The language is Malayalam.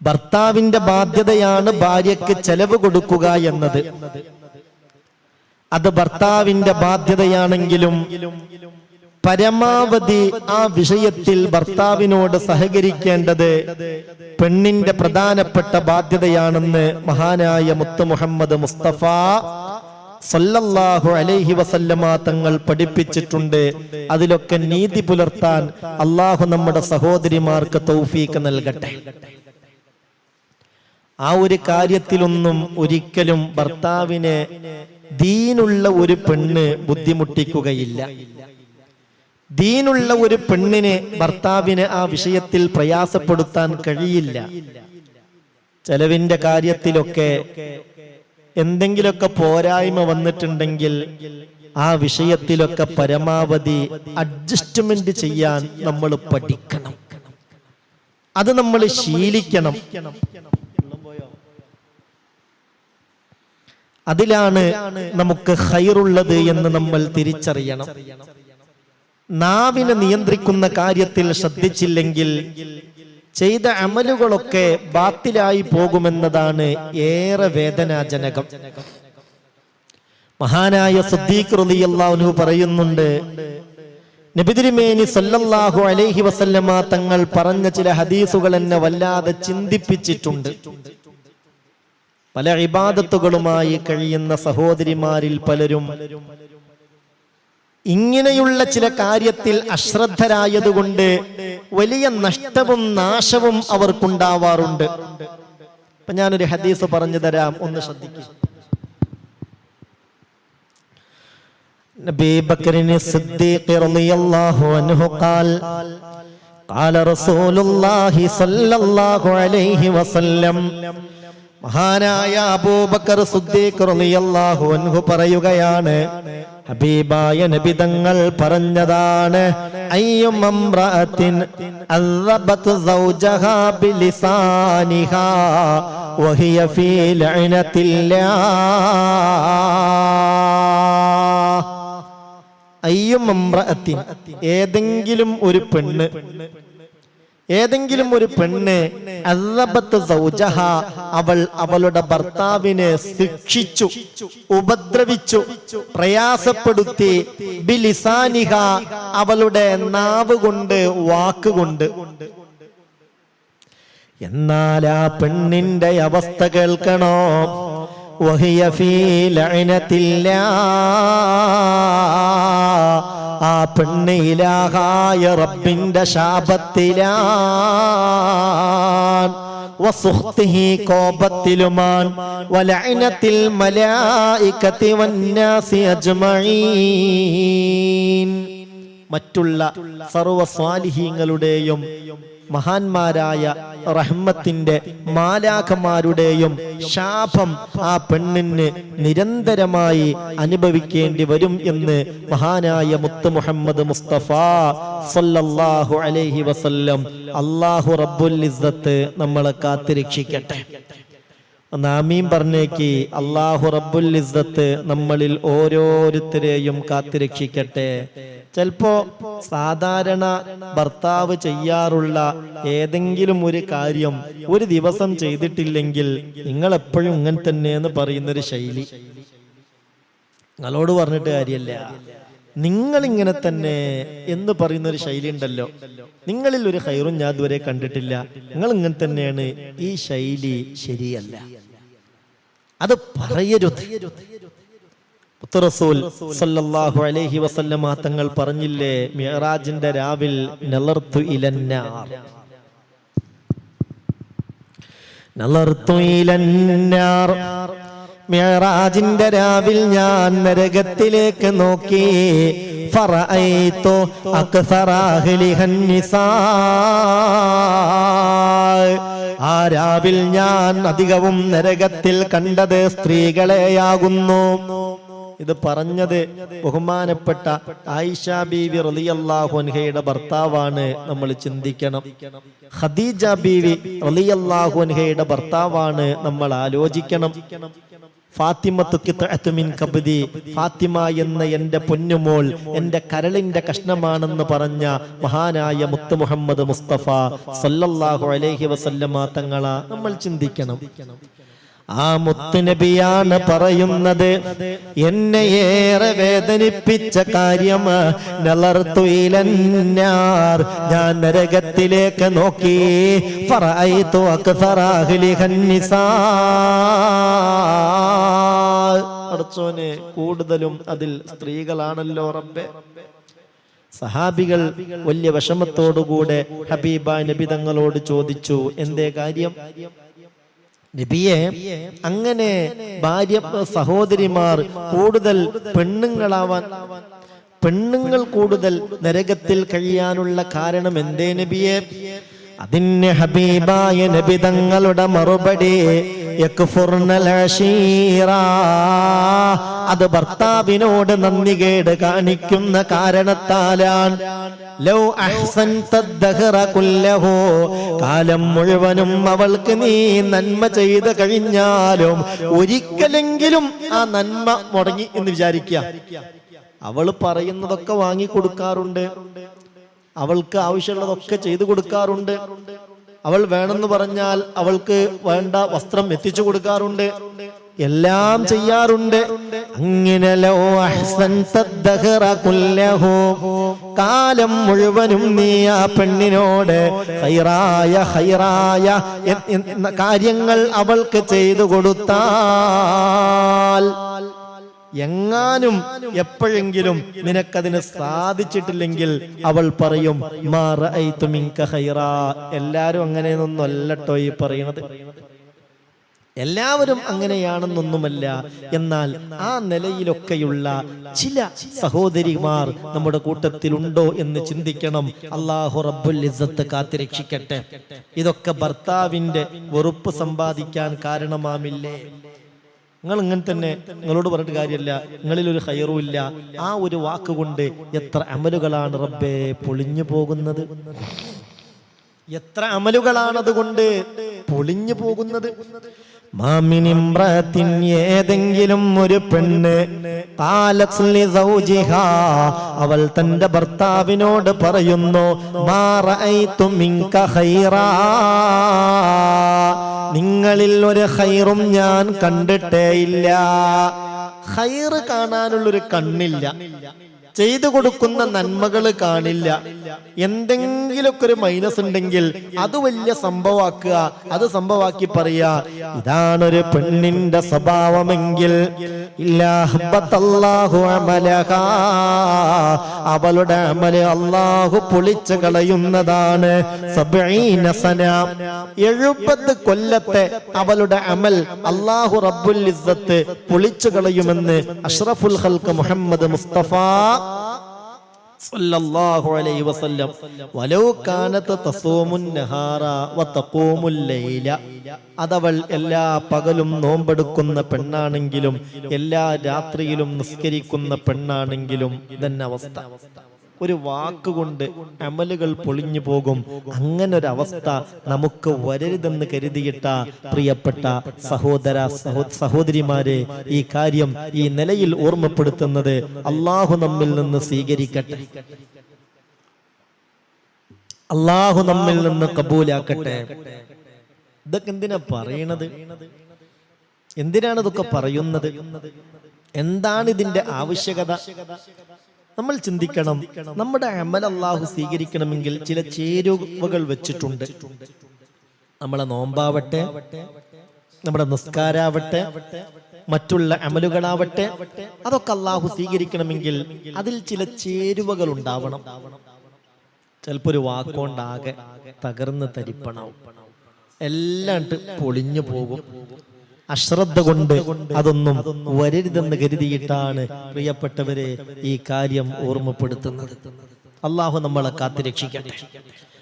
ഭർത്താവിന്റെ ബാധ്യതയാണ് ഭാര്യയ്ക്ക് ചെലവ് കൊടുക്കുക എന്നത്. അത് ഭർത്താവിന്റെ ബാധ്യതയാണെങ്കിലും പരമാവധി ആ വിഷയത്തിൽ ഭർത്താവിനോട് സഹകരിക്കേണ്ടത് പെണ്ണിന്റെ പ്രധാനപ്പെട്ട ബാധ്യതയാണെന്ന് മഹാനായ മുത്തു മുഹമ്മദ് മുസ്തഫ സല്ലല്ലാഹു അലൈഹി വസല്ലമ തങ്ങൾ പഠിപ്പിച്ചിട്ടുണ്ട്. അതിലൊക്കെ നീതി പുലർത്താൻ അള്ളാഹു നമ്മുടെ സഹോദരിമാർക്ക് തൗഫീക്ക് നൽകട്ടെ. ആ ഒരു കാര്യത്തിലൊന്നും ഒരിക്കലും ഭർത്താവിനെ ദീനുള്ള ഒരു പെണ്ണ് ബുദ്ധിമുട്ടിക്കുകയില്ല. ദീനുള്ള ഒരു പെണ്ണിന് ഭർത്താവിന് ആ വിഷയത്തിൽ പ്രയാസപ്പെടുത്താൻ കഴിയില്ല. ചെലവിന്റെ കാര്യത്തിലൊക്കെ എന്തെങ്കിലുമൊക്കെ പോരായ്മ വന്നിട്ടുണ്ടെങ്കിൽ ആ വിഷയത്തിലൊക്കെ പരമാവധി അഡ്ജസ്റ്റ്മെന്റ് ചെയ്യാൻ നമ്മൾ പഠിക്കണം. അത് നമ്മൾ ശീലിക്കണം. അതിലാണ് നമുക്ക് ഹൈറുള്ളത് എന്ന് നമ്മൾ തിരിച്ചറിയണം. നാവിനെ നിയന്ത്രിക്കുന്ന കാര്യത്തിൽ ശ്രദ്ധിച്ചില്ലെങ്കിൽ ചെയ്ത അമലുകളൊക്കെ ബാത്തിലായി പോകുമെന്നതാണ് ഏറെ വേദനാജനകം. മഹാനായ സുദ്ദീഖ് റളിയല്ലാഹു പറയുന്നുണ്ട് നബിതിരിമേനി സല്ലല്ലാഹു അലൈഹി വസല്ലമ തങ്ങൾ പറഞ്ഞ ചില ഹദീസുകൾ എന്നെ വല്ലാതെ ചിന്തിപ്പിച്ചിട്ടുണ്ട്. പല ഇബാദത്തുകളുമായി കഴിയുന്ന സഹോദരിമാരിൽ പലരും ഇങ്ങനെയുള്ള ചില കാര്യത്തിൽ അശ്രദ്ധരായതുകൊണ്ട് വലിയ നഷ്ടവും നാശവും അവർക്കുണ്ടാവാറുണ്ട് അപ്പൊ ഞാനൊരു ഹദീസ് പറഞ്ഞു തരാം ഒന്ന് ശ്രദ്ധിക്കുക നബി ബക്കറിന് സിദ്ദീഖ് റളിയല്ലാഹു അൻഹു ഖാൽ قال رسول الله صلى الله عليه وسلم മഹാനായ അബൂബക്കർ അൻഹു പറയുകയാണ് ഹബീബായ നബിതങ്ങൾ പറഞ്ഞതാണ് ഏതെങ്കിലും ഒരു പെണ്ണ് ഏതെങ്കിലും ഒരു പെണ്ണ് അല്ലബത്ത് സൗജഹ അവൾ അവളുടെ ഭർത്താവിനെ ശിക്ഷിച്ചു ഉപദ്രവിച്ചു പ്രയാസപ്പെടുത്തി ബിലിസാനിഹ അവളുടെ നാവ് കൊണ്ട് വാക്കുകൊണ്ട് എന്നാൽ ആ പെണ്ണിന്റെ അവസ്ഥ കേൾക്കണോ വഹിയ ഫീ ലഅനത്തില്ലാ. ആ പെണ്ണ് റബ്ബിന്റെ ശാപത്തിലാ അജ്മഈൻ. മറ്റുള്ള സർവ സ്വാലിഹീങ്ങളുടെയും മഹാന്മാരായ റഹ്മത്തിന്റെ മാലാഖമാരുടെയും ശാപം ആ പെണ്ണിന് നിരന്തരമായി അനുഭവിക്കേണ്ടി വരും എന്ന് മഹാനായ മുത്ത് മുഹമ്മദ് മുസ്തഫ സല്ലല്ലാഹു അലൈഹി വസല്ലം അള്ളാഹു റബ്ബുൽ ഇസ്സത്ത് നമ്മളെ കാത്തിരക്ഷിക്കട്ടെ. നാമീം പറഞ്ഞേക്ക് അള്ളാഹു റബ്ബുൽ ഇസ്സത്ത് നമ്മളിൽ ഓരോരുത്തരെയും കാത്തിരക്ഷിക്കട്ടെ. ചിലപ്പോ സാധാരണ ഭർത്താവ് ചെയ്യാറുള്ള ഏതെങ്കിലും ഒരു കാര്യം ഒരു ദിവസം ചെയ്തിട്ടില്ലെങ്കിൽ നിങ്ങൾ എപ്പോഴും ഇങ്ങനെ തന്നെ എന്ന് പറയുന്നൊരു ശൈലി. നിങ്ങളോട് പറഞ്ഞിട്ട് കാര്യമല്ല നിങ്ങൾ ഇങ്ങനെ തന്നെ എന്ന് പറയുന്ന ഒരു ശൈലി ഉണ്ടല്ലോ നിങ്ങളിൽ ഒരു ഹൈറും ഞാൻ ഇതുവരെ കണ്ടിട്ടില്ല. നിങ്ങൾ ഇങ്ങനെ തന്നെയാണ് ഈ ശൈലി ശരിയല്ല. അത് പറയരുത്. റസൂൽ സല്ലല്ലാഹു അലൈഹി വസല്ലമ തങ്ങൾ പറഞ്ഞില്ലേ മിഹറാജിന്റെ രാവിൽ നളർത്തു ഇലന്നാർ. നളർത്തു ഇലന്നാർ. മിഅറാജിന്റെ രാവിൽ ഞാൻ നരകത്തിലേക്ക് നോക്കി. ഫറഅയ്തു ആ രാവിൽ ഞാൻ അധികവും നരകത്തിൽ കണ്ടത് സ്ത്രീകളെയാകുന്നു. ഇത് പറഞ്ഞത് ബഹുമാനപ്പെട്ട ആയിഷ ബീവി റളിയല്ലാഹു അൻഹയുടെ ഭർത്താവാണ് നമ്മൾ ചിന്തിക്കണം. ഖദീജ ബീവി റളിയല്ലാഹു അൻഹയുടെ ഭർത്താവാണ് നമ്മൾ ആലോചിക്കണം. ഫാത്തിമ എന്ന എന്റെ പൊന്നുമോൾ എന്റെ കരളിന്റെ കഷ്ണമാണെന്ന് പറഞ്ഞ മഹാനായ മുത്ത് മുഹമ്മദ് മുസ്തഫ സല്ലല്ലാഹു അലൈഹി വസല്ലമ തങ്ങള. നമ്മൾ ചിന്തിക്കണം. ആ മുത്തുനബിയാണ് പറയുന്നത് എന്നെ ഏറെ വേദനിപ്പിച്ച കാര്യം നളർത്തു ഞാൻ നരകത്തിലേക്ക് നോക്കി അടച്ചോനെ കൂടുതലും അതിൽ സ്ത്രീകളാണല്ലോ റബ്ബെ. സഹാബികൾ വലിയ വിഷമത്തോടുകൂടെ ഹബീബ നബി തങ്ങളോട് ചോദിച്ചു എന്തേ കാര്യം? നബിയെ അങ്ങനെ ഭാര്യ സഹോദരിമാർ കൂടുതൽ പെണ്ണുങ്ങളാവാൻ പെണ്ണുങ്ങൾ കൂടുതൽ നരകത്തിൽ കഴിയാനുള്ള കാരണം എന്തേ നബിയെ അതിന് ഹബീബായ നബി തങ്ങളുടെ മറുപടി. അത് ഭർത്താവിനോട് നന്ദികേട് കാണിക്കുന്ന കാരണത്താലാണ്. ലൗ അഹ്സൻ കുല്ലഹോ. കാലം മുഴുവനും അവൾക്ക് നീ നന്മ ചെയ്ത് കഴിഞ്ഞാലും ഒരിക്കലെങ്കിലും ആ നന്മ മുടങ്ങി എന്ന് വിചാരിക്കുക അവൾ പറയുന്നതൊക്കെ വാങ്ങി കൊടുക്കാറുണ്ട് അവൾക്ക് ആവശ്യമുള്ളതൊക്കെ ചെയ്തു കൊടുക്കാറുണ്ട്. അവൾ വേണമെന്ന് പറഞ്ഞാൽ അവൾക്ക് വേണ്ട വസ്ത്രം എത്തിച്ചു കൊടുക്കാറുണ്ട്. എല്ലാം ചെയ്യാറുണ്ട്. അങ്ങനെ ലോ അഹ്സൻത ദഹ്റ കാലം മുഴുവനും നീ ആ പെണ്ണിനോട് ഹൈറായ ഹൈറായ കാര്യങ്ങൾ അവൾക്ക് ചെയ്തു കൊടുത്താൽ എങ്ങാനും എപ്പോഴെങ്കിലും നിനക്കതിന് സാധിച്ചിട്ടില്ലെങ്കിൽ അവൾ പറയും. എല്ലാരും അങ്ങനെയൊന്നും അല്ലട്ടോ ഈ പറയണത്. എല്ലാവരും അങ്ങനെയാണെന്നൊന്നുമല്ല. എന്നാൽ ആ നിലയിലൊക്കെയുള്ള ചില സഹോദരിമാർ നമ്മുടെ കൂട്ടത്തിലുണ്ടോ എന്ന് ചിന്തിക്കണം. അള്ളാഹു റബ്ബുൽ ഇസ്സത്ത് കാത്തിരക്ഷിക്കട്ടെ. ഇതൊക്കെ ഭർത്താവിന്റെ വെറുപ്പ് സമ്പാദിക്കാൻ കാരണമാമില്ലേ? നിങ്ങൾ ഇങ്ങനെ തന്നെ നിങ്ങളോട് പറഞ്ഞിട്ട് കാര്യമില്ല നിങ്ങളിൽ ഒരു ഹയറും ഇല്ല ആ ഒരു വാക്കുകൊണ്ട് എത്ര അമലുകളാണ് റബ്ബെ പൊളിഞ്ഞു പോകുന്നത് എത്ര അമലുകളാണ് അതുകൊണ്ട് പൊളിഞ്ഞു പോകുന്നത് മാമിനിമ്രത്തിൻ ഏതെങ്കിലും ഒരു പെണ്ണ്. അവൾ തന്റെ ഭർത്താവിനോട് പറയുന്നു മാറ റഅയ്തു മിൻക ഖൈറാ." നിങ്ങളിൽ ഒരു ഹൈറും ഞാൻ കണ്ടിട്ടേയില്ല. ഹൈറ് കാണാനുള്ളൊരു കണ്ണില്ല. ചെയ്തു കൊടുക്കുന്ന നന്മകൾ കാണില്ല എന്തെങ്കിലുമൊക്കെ ഒരു മൈനസ് ഉണ്ടെങ്കിൽ അത് വലിയ സംഭവാക്കുക അത് സംഭവാക്കി പറയാ ഇതാണൊരു പെണ്ണിന്റെ സ്വഭാവമെങ്കിൽ. അവളുടെ അമല അള്ളാഹു പൊളിച്ചു കളയുന്നതാണ്. എഴുപത് കൊല്ലത്തെ അവളുടെ അമൽ അള്ളാഹു റബ്ബുൽ ഇസ്സത്ത് പൊളിച്ചു കളയുമെന്ന് അഷ്റഫുൽ ഹൽക്ക് മുഹമ്മദ് മുസ്തഫ സല്ലല്ലാഹു അലൈഹി വസല്ലം. വലൗ കാനത തസൂമുൻ നഹാറ വതഖൂമുൽ ലൈല. അതവൾ എല്ലാ പകലും നോമ്പെടുക്കുന്ന പെണ്ണാണെങ്കിലും എല്ലാ രാത്രിയിലും നിസ്കരിക്കുന്ന പെണ്ണാണെങ്കിലും ഇതന്നെ അവസ്ഥ. ഒരു വാക്കുകൊണ്ട് അമലുകൾ പൊളിഞ്ഞു പോകും. അങ്ങനെ ഒരു അവസ്ഥ നമുക്ക് വരരുതെന്ന് കരുതിയിട്ട പ്രിയപ്പെട്ട സഹോദര സഹോ സഹോദരിമാരെ ഈ കാര്യം ഈ നിലയിൽ ഓർമ്മപ്പെടുത്തുന്നത് അള്ളാഹു നമ്മിൽ നിന്ന് സ്വീകരിക്കട്ടെ. അള്ളാഹു നമ്മിൽ നിന്ന് കബൂലാക്കട്ടെ. ഇതൊക്കെ എന്തിനാ പറയണത്? എന്തിനാണ് ഇതൊക്കെ പറയുന്നത്? എന്താണ് ഇതിന്റെ ആവശ്യകത? നമ്മൾ ചിന്തിക്കണം. നമ്മുടെ അമൽ അള്ളാഹു സ്വീകരിക്കണമെങ്കിൽ ചില ചേരുവകൾ വെച്ചിട്ടുണ്ട്. നമ്മളെ നോമ്പാവട്ടെ നമ്മുടെ നിസ്കാരാവട്ടെ മറ്റുള്ള അമലുകളാവട്ടെ അതൊക്കെ അള്ളാഹു സ്വീകരിക്കണമെങ്കിൽ അതിൽ ചില ചേരുവകൾ ഉണ്ടാവണം. ചിലപ്പോ ഒരു വാക്കുകൊണ്ടാകെ തകർന്ന് തരിപ്പണാവും. എല്ലാം പൊളിഞ്ഞു പോകും. അശ്രദ്ധ കൊണ്ട് അതൊന്നും വരരുതെന്ന് കരുതിയിട്ടാണ് പ്രിയപ്പെട്ടവരെ ഈ കാര്യം ഓർമ്മപ്പെടുത്തുന്നത്. അള്ളാഹു നമ്മളെ കാത്തിരക്ഷിക്കട്ടെ.